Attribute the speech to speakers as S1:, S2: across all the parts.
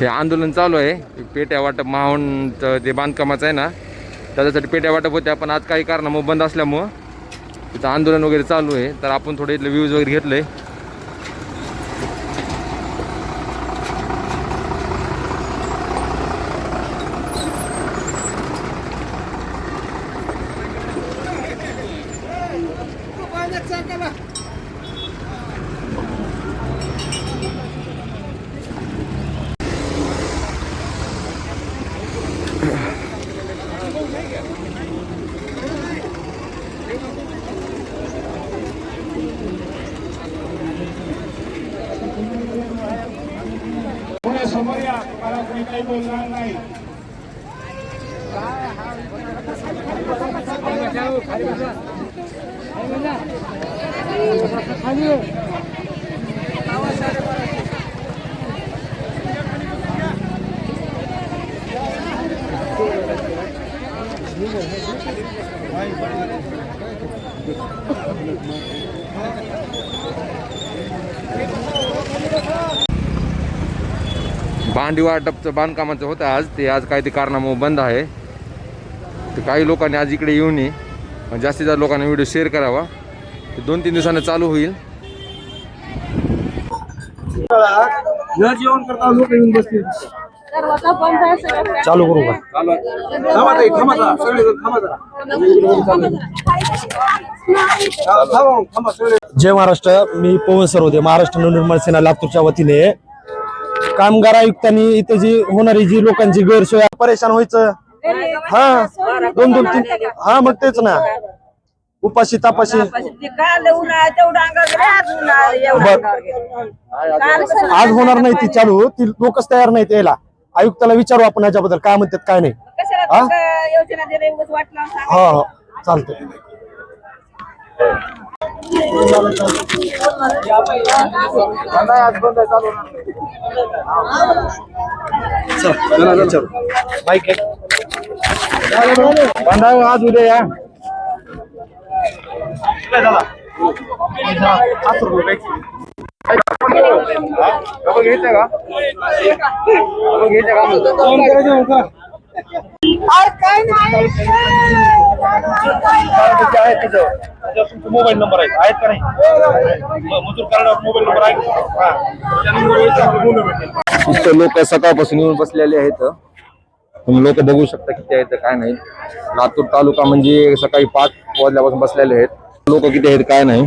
S1: हे आंदोलन चालू आहे. पेट्या वाटप महावणचं ते बांधकामाचं आहे ना त्याच्यासाठी पेट्या वाटप होत्या पण आज काही कारणामुळे बंद असल्यामुळं तिथं आंदोलन वगैरे चालू आहे. तर आपण थोडे इथले व्ह्यूज वगैरे घेतले.
S2: बोलणार नाही
S1: भांडी वाटपचं बांधकामाचं होतं आज. ते आज काही ते कारणामुळे बंद आहे. तर काही लोकांनी आज इकडे येऊ नये जास्तीत जास्त लोकांनी व्हिडिओ शेअर करावा. ते दोन तीन दिवसांनी चालू होईल.
S2: येऊन चालू करू.
S3: जय महाराष्ट्र. मी पवन सरोदे महाराष्ट्र नवनिर्माण सेना लातूरच्या वतीने कामगार आयुक्तांनी इथे जी होणारी जी लोकांची गैरसोय परेशान व्हायचं. हा दोन दोन तीन हा मग तेच ना. उपाशी तापाशी.
S4: आज
S3: होणार नाही ती चालू. ती लोकच तयार नाहीत यायला. आयुक्ताला विचारू आपण याच्याबद्दल. काय म्हणतात काय नाही.
S4: कशाला
S3: हा?
S4: तुमचं योजना दिली उगाच वाटलं सांगा.
S3: हा हा चालतंय
S2: आज उद्या या मोबाईल नंबर आहे. आहेत का नाही? मजूर कार्डावर मोबाईल नंबर आहे. हा.
S1: लोक सकाळपासून येऊन बसलेले आहेत. तुम्ही लोक बघू शकता किती आहेत काय नाही. लातूर तालुका म्हणजे सकाळी पाच वाजल्यापासून बसलेले आहेत. लोक किती आहेत काय नाही.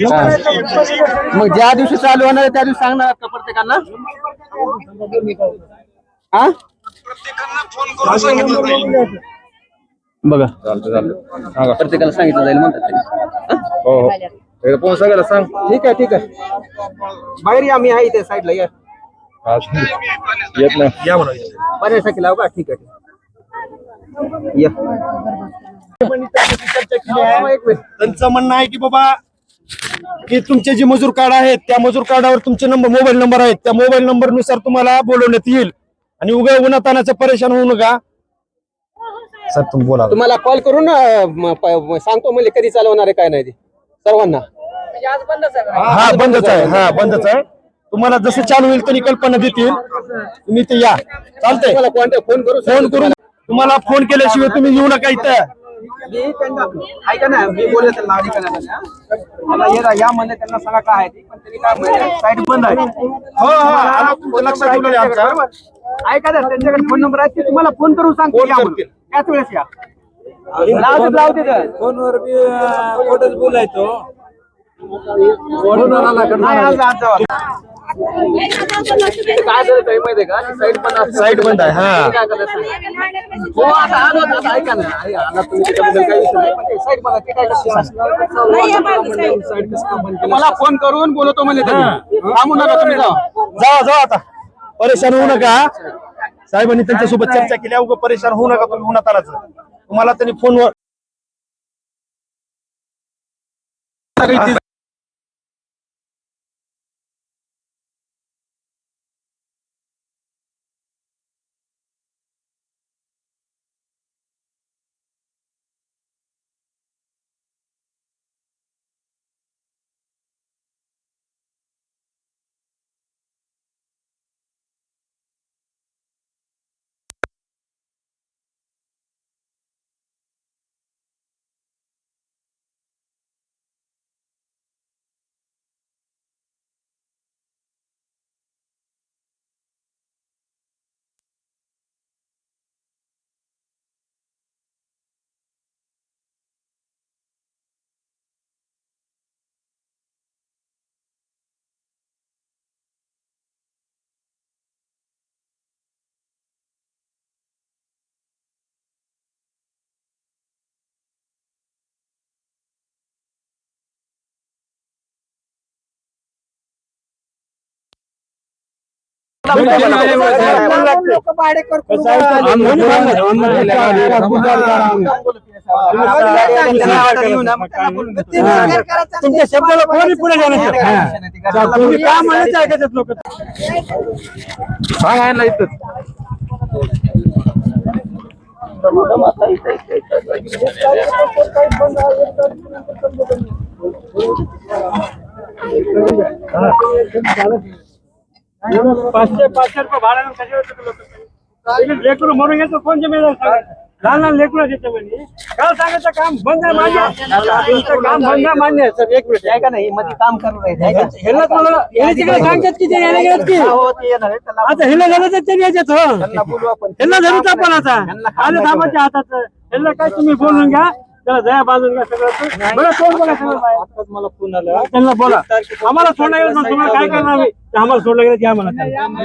S3: मग ज्या दिवशी चालू होणार आहे त्या दिवशी सांगणार का प्रत्येकांना? हा? बघा. प्रत्येकाला सांगितलं जाईल म्हणतात
S1: हो? हो एकदा फोन सगळ्याला सांग.
S3: ठीक आहे ठीक आहे. बाहेर या मी आहे इथे साईडला या.
S1: येत नाही.
S2: या म्हणा
S3: लाव का ठीक आहे. या. त्यांचं म्हणणं आहे की बाबा की तुमचे जे मजूर कार्ड आहेत त्या मजूर कार्डावर तुमचे नंबर मोबाईल नंबर आहेत. त्या मोबाईल नंबरनुसार तुम्हाला बोलवण्यात येईल. आणि उगा उन्हातानाचं परेशान होऊ नका.
S1: सर तुम्ही बोला.
S3: तुम्हाला कॉल करून अं, म- प- सांगतो म्हणजे कधी चालवणार आहे काय नाही ते. सर्वांना.
S4: म्हणजे?
S3: हा बंदच आहे. हा बंदच आहे. तुम्हाला जसं चालू होईल तरी कल्पना देतील. तुम्ही ते या. चालतंय. मला फोन करू फोन करून तुम्हाला फोन केल्याशिवाय तुम्ही येऊ नका इथं.
S5: मी त्यांना ऐका ना मी बोलले त्यांना. अधिकाऱ्यांना मला ये या म्हणले त्यांना सांगा काय आहे ते पण त्यांनी काय म्हणले? साईड बंद आहे.
S3: हो हो आलं, लक्षात ठेवलं आहे
S5: ऐका ना त्यांच्याकडे फोन नंबर आहे ते तुम्हाला फोन करून सांगतो
S3: फोन
S5: या म्हणून.
S3: करतील.
S5: त्याच वेळेस या. लावते लावते
S2: फोनवर बी खोटच बोलायचो.
S5: नाही आज आज जावा.
S2: काय झालं काही माहितीये का? साईड बंद असते.
S6: साईड बंद आहे हा.
S2: हो आता आलो होतो, आता ऐका ना. आला तुम्ही त्याच्याबद्दल काही विषय नाही पण ते साईड बघा ते काय करते? मला फोन करून बोलवतो त्यांनी थांबू नका तुम्ही जावा
S6: जावा आता. परेशान होऊ नका. साहेबांनी त्यांच्यासोबत चर्चा केली उगा परेशान होऊ नका तुम्ही उन्हात आलाच तुम्हाला त्यांनी फोनवर
S2: तुमच्या शब्दाला कोणी पुढे तुम्ही काय म्हणायचं ऐकायचं लोक
S1: सांग आहे ना इथंच
S2: पाचशे पाचशे रुपये भाड्यानं लोक. लेकरू म्हणून घेतो कोण? लहान लहान लेकरू देते म्हणजे. सांगायचं काम बंद आहे मान्य? काम बंद आहे मान्य आहे. सर एक मिनिट
S5: आहे का नाही मध्ये काम करू
S2: ह्याला तुम्हाला ह्याला तिकडे सांगतात की ते यायला गेलेत की?
S5: हो
S2: आता ह्याला झालं तर त्यांनी यायच्यात हो. ह्याला धरूच आपण. आता. आले थांबाच्या हातात ह्याला काय तुम्ही बोलून घ्या. त्याला दया सगळं बरं सगळं. बाहेर?
S5: मला फोन आला.
S2: त्यांना बोला. आम्हाला सोडलं गेलं तर तुम्हाला काय करणार आम्ही? आम्हाला सोडलं गेलं घ्या म्हणा त्यांना.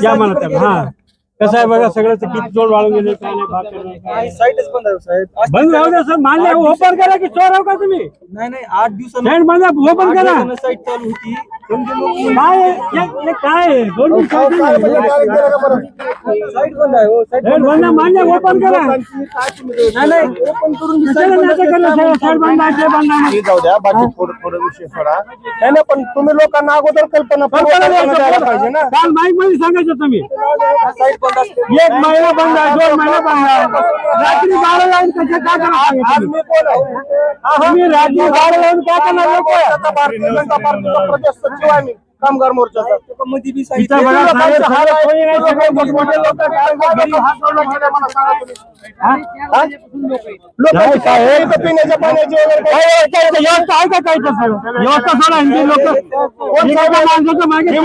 S2: घ्या म्हणा. त्यांना. हा. कसं आहे बघा सगळं किती जोड वाळून गेले काय नाही भाग करणार, काय नाही.
S5: साईटच बंद आहे साहेब
S2: बंद राहू द्या सर मान्य ओपन करा की चोर आहो का तुम्ही
S5: नाही नाही आठ दिवसानं
S2: बंद ओपन करा
S5: साईट चालू होती
S2: काय? हे- हे काय? दोन.
S5: साईट बंद आहे हो साईट
S2: बंद मान्य ओपन करा
S5: नाही नाही ओपन करून
S2: कशाला नाटक करणार? साईड साईड बंद आहे, ते बंद आहे.
S6: हे जाऊ द्या बाकी थोडं थोडं विषय सोडा नाही ना पण तुम्ही लोकांना अगोदर कल्पना. पाहिजे ना
S2: काल माईकमध्ये सांगायचं तुम्ही
S5: साईट
S2: एक महिना बंद आहे दोन महिना बंद आहे रात्री बारा लावून कशा काय करणार
S6: आज मी कोण आहे
S2: तुम्ही रात्री बारा लावून काय करणार लोक
S6: आता भारतीय जनता पार्टीचा प्रदेश सचिव आहे मी कामगार मोर्चाचा
S5: मध्ये बी
S2: इथं
S5: सांगितलं
S2: बघा साहेब,
S6: लोकांचे हाल
S2: साहेब,
S6: आहेत.
S2: कोणी नाही
S6: लोकं
S2: सगळे
S6: मोठमोठे लोकं काय घरी हात जोडले गेले मला सांगा तुम्ही.
S2: हा?
S6: हा? लोकांची काय आहे? इथं पिण्याच्या पाण्याची वगैरे
S2: काय
S6: काय-
S2: आहे? काय आहे? व्यवस्था आहे का काय तसं? व्यवस्था सोडा हिंदी लोक कोण साहेब माणसाचं मागे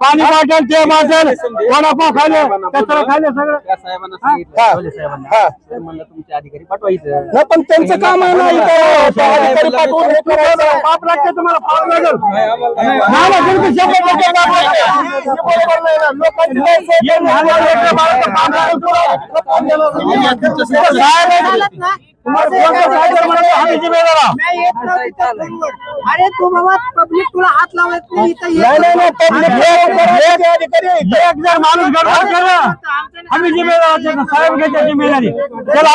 S2: पाणी बाटल ते बाटल वडापाव खाले कचरा खाले सगळं
S5: त्या साहेबांना सांगितलं
S6: हा.
S5: कोल्हे साहेबांना
S6: हा.
S5: तर म्हणलं तुमचे अधिकारी पाठवायचं
S6: नाही, पण त्यांचं काम आहे ना इथं त्या अधिकारी पाठवून हे करायचं.
S2: पाप लागते तुम्हाला पाप लागेल
S6: बिलकुल शंभर टक्के पाप लागते. हे बरोबर नाही ना. लोकांची काय सोय
S2: हे लहान लहान लेकरं बाळाचं पाप लागेल तुला. काय नाही. तुम्हाला कोणतं
S7: अरे तू बाबा पब्लिक तुला हात लावत नाही
S2: एक जर माणूस गडबड केला आम्ही जिम्मेदार साहेब घ्यायच्या ज़िम्मेदारी चला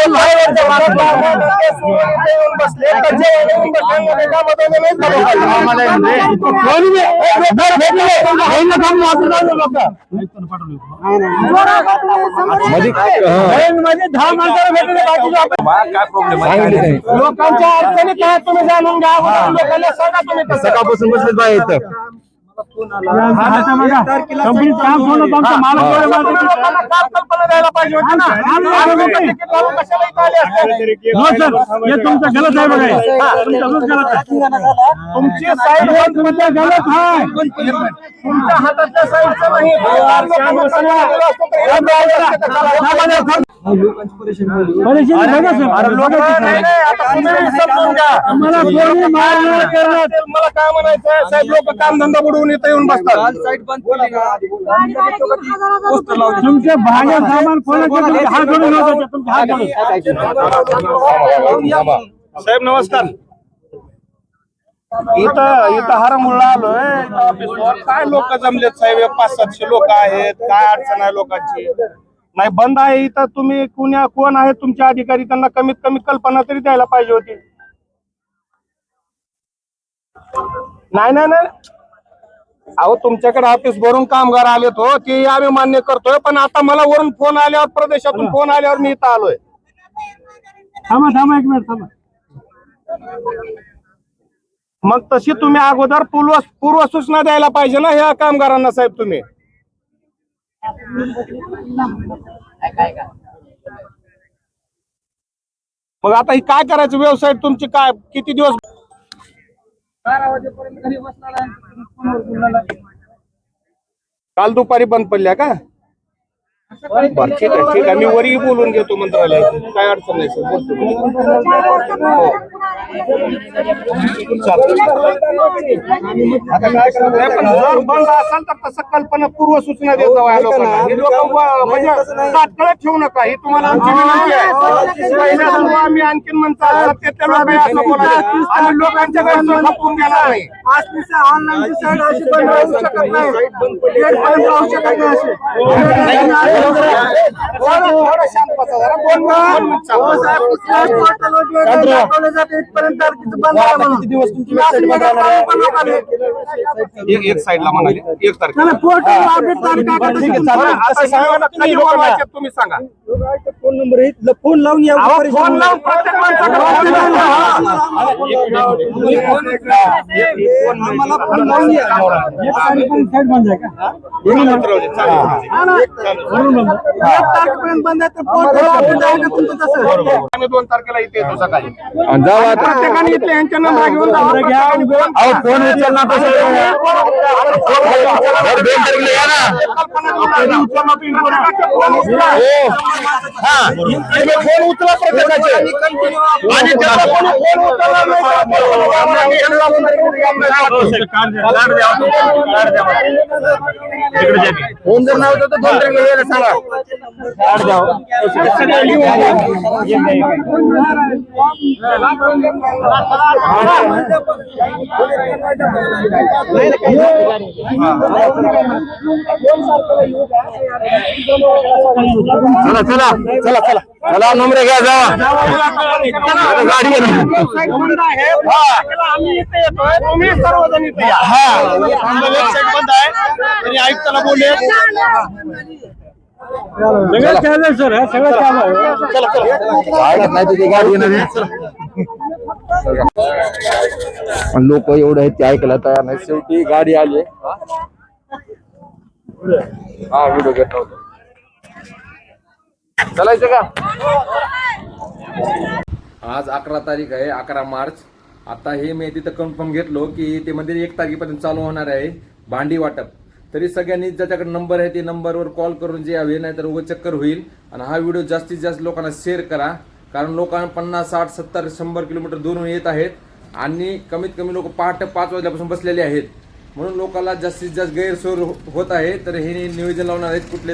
S2: मध्ये दहा माणसाला भेटले बाकी
S6: लोकांच्या अडचणी काय तुम्ही जाणून घ्या. अगोदर लोकांना सांगा तुम्ही कसं.
S1: सकाळपासून बसले बाहेर इथं.
S2: आता बघा, कंपनीत काम सोडलं तर आमचं मालक एवढे माणसं
S6: तुम्ही
S2: किती-
S6: लोकांना काम कल्पना द्यायला पाहिजे होती ना.
S2: आम्ही
S6: आज
S2: आलो
S6: लोकं
S2: नाही.
S6: तिकीट लावून कशाला इथं आले असते?
S2: हो सर. हे तुमचं गलत आहे बघा. हे. तुमचं गलत आहे.
S6: तुमची साईड
S2: तुमचं गलत आहे.
S6: तुमच्या हातातल्या साईडचं नाही. हे?
S2: परेशानी बघा सर
S6: अरे लोक नाही नाही, आता तुम्ही समजून घ्या.
S2: आम्हाला कोणी मारहाण करणार
S6: मला काय म्हणायचं साहेब लोक काम धंदा बुडवून इथं येऊन बसतात
S5: साईट बंद केली ना पोस्टर लावले
S2: तुमचे भाज्या सामान कोणाचे तुमचे हात जोडून होते तुमचे हात जोडून
S6: साहेब नमस्कार इथं इथं हरमुळला आलोय इथं ऑफिसवर काय लोक जमलेत साहेब हे पाच सातशे लोक आहेत काय अडचण आहे लोकांची नाही बंद आहे इथं. तुम्ही कुण्या कोण आहेत तुमचे अधिकारी? त्यांना कमीत कमी कल्पना तरी द्यायला पाहिजे होती. नाही नाही नाही. अहो तुमच्याकडे ऑफिस भरून कामगार आलेत हो. ते आम्ही मान्य करतोय पण आता मला वरून फोन आल्यावर प्रदेशातून फोन आल्यावर मी इथं आलोय.
S2: थांबा थांबा एक मिनिट थांबा.
S6: मग तशी तुम्ही अगोदर पूर्व पूर्व सूचना द्यायला पाहिजे ना ह्या कामगारांना साहेब तुम्ही? मग आता ही काय करायचं? वेबसाईट तुमची काय? किती दिवस? काल दुपारी बंद पडल्या का? बरं ठीक आहे ठीक आहे. मी वरही बोलून घेतो मंत्रालयात काय अडचण नाही सर. बोलतो मी. आता काय करायचं? नाही, पण जर बंद असेल तर तसं कल्पना पूर्व सूचना देत जावं या लोकांना. हे लोक म्हणजे तात्काळ ठेवू नका. ही तुम्हाला आमची विनंती आहे. आम्ही आणखीन म्हणतात सत्तेच्या लोक हे असं बोलायचे. आणि लोकांच्या गैरसोय खपवून घेणार नाही. थोडं थोडं शांत बसा जरा. दोन मिनिट, दोन मिनिट
S3: किती दिवस तुमची website बंद राहणार आहे?
S6: एक एक साईडला म्हणाले एक तारखेला तुम्ही सांगा
S5: फोन नंबर आहे फोन लावून या
S6: फोन लावून प्रत्येक हा.
S5: आम्हाला फोन लावून या
S2: साईड बंद आहे आहे.
S6: आम्ही दोन तारखेला इथे येतो सकाळी
S1: आणि जाऊ आता
S6: प्रत्येकाने इथले यांच्या नंबर घेऊन.
S1: अहो फोन उचलणार दोन तारखेला या ना हो हा तुम्ही फोन उचला प्रत्येकाचे आणि ज्याचा कोणी फोन उचलला नाही त्याला फोन जर नव्हतं तर दोन तारखेला यायला सांगा चला चला चला चला। चला नंबर घ्या जावा आता गाडी घ्या ना.
S6: आम्ही इथे येतोय तुम्ही सर्वजण इथे या वेबसाईट बंद आहे तरी आयुक्ताला बोलले
S2: सगळं चालू. आहे सर. हा सगळं चालू आहे
S1: गाड्यात नाही तर ती गाडी येणार आहे. पण लोक एवढे आहेत ते ऐकायला तयार नाही. शेवटी गाडी आली हा व्हिडिओ घेत चालायचं का? आज अकरा तारीख आहे अकरा मार्च. आता हे मी तिथं कन्फर्म घेतलो की ते मध्ये एक तारखेपर्यंत चालू होणार आहे. भांडी वाटप. तरी सगळ्यांनी ज्याच्याकडे नंबर आहे ते नंबरवर कॉल करून जे यावे नाहीतर उगं चक्कर होईल. आणि हा व्हिडिओ जास्तीत जास्त लोकांना शेअर करा. कारण लोकांना पन्नास साठ सत्तर शंभर किलोमीटर दूरून येत आहेत. आणि कमीत कमी लोक पहाटे पाच वाजल्यापासून बसलेले आहेत. म्हणून लोकांना जास्तीत जास्त गैरसोय हो- होत आहे. तर हे नियोजन लावणार आहेत कुठले